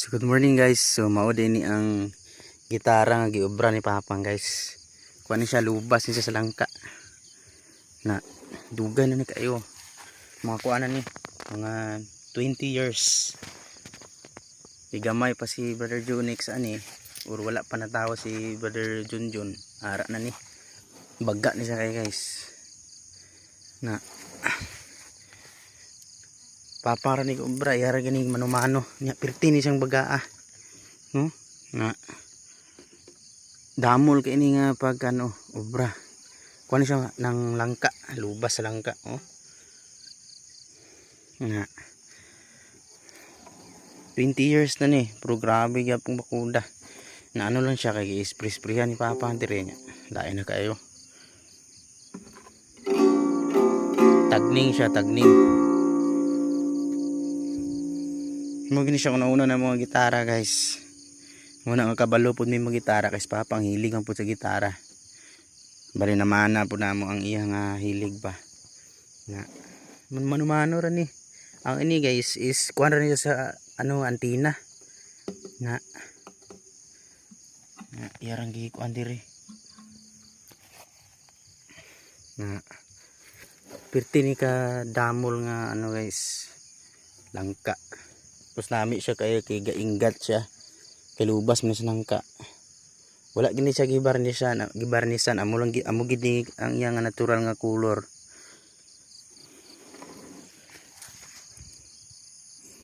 So good morning guys. So mao din ni ang gitara nga giobra ni Papang guys. Kuha ni siya lubas ni siya sa langka. Na dugay na ni kayo. Mga kuha na ni mga 20 years. Igamay pa si Brother Junix ani or wala pa natawa si Brother Junjun. Ara na ni. Baga ni siya kay guys. Na papara ni obra yara gani manumano. Nya pirti ni siyang bagaa no na damol kay ni nga pag ano obra kuan siya ng langka lubas langka oh. Nga. 20 years na ni. Pero grabe gyapong bakuda. Na ano lang siya kay spray-sprayan ni papa dire nya lain na kayo. Tagning siya tagning mo gini siya una-una na mga gitara guys. Muna nga kabalo po may mga gitara guys. Papang hilig ang po sa gitara. Bali naman na po na mo ang iyang ah, hilig ba? Na man manumano ra ni. Ang ini guys is kuan ra niya sa ano antina. Na na iyarang gi kuan diri. Na pirti ni ka damol nga ano guys langka tapos nami siya kay kay gainggat siya. Kay lubas man sa nangka wala gini siya gibarnisan gibarnisan. Amo lang amo ang nga natural nga color